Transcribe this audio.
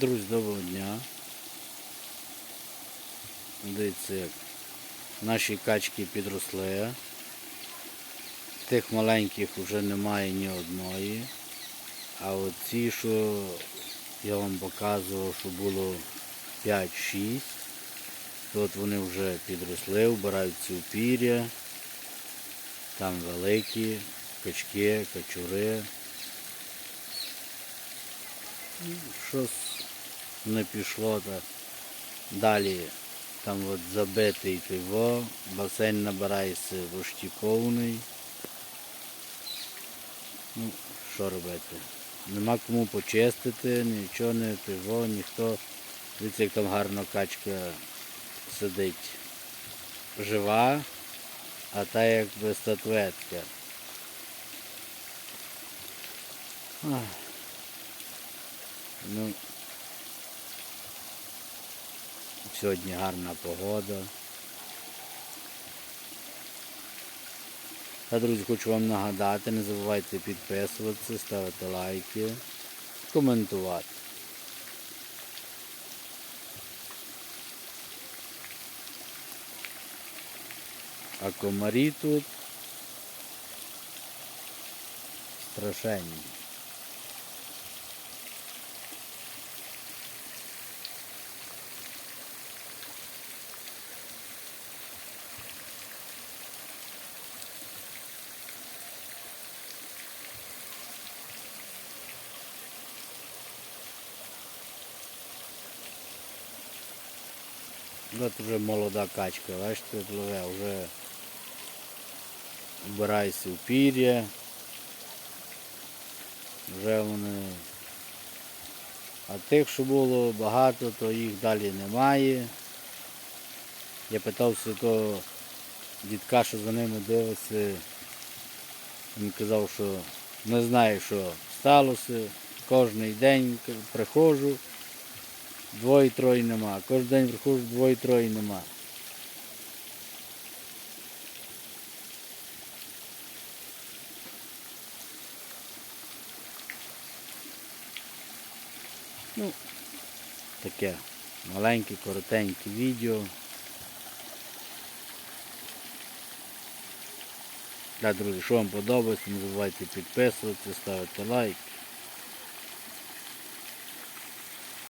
Друзі, доброго дня. Дивіться, як наші качки підросли. Тих маленьких вже немає ні одної. А от ці, що я вам показував, що було 5-6, то от вони вже підросли, вбираються у пір'я. Там великі качки, качури. Щось не пішло. Далі там от забитий пиво, басейн набирається повний. Ну, що робити? Нема кому почистити, нічого не пиво, ніхто. Дивіться, як там гарно качка сидить. Жива, а та якби статуетка. Ах. Ну, сьогодні гарна погода. Та, друзі, хочу вам нагадати, не забувайте підписуватися, ставити лайки, коментувати. А комарі тут страшенні. От вже молода качка, бачите, пливе, вже вбирається в пір'я. Вже вони. А тих, що було багато, то їх далі немає. Я питався того дідка, що за ними дивиться. Він казав, що не знає, що сталося. Кожний день приходжу, двоє-троє нема. Кожен день приходжу, двоє-троє нема. Ну, таке маленьке, коротеньке відео. Для друзі, що вам подобається, не забувайте підписуватися, ставити лайк.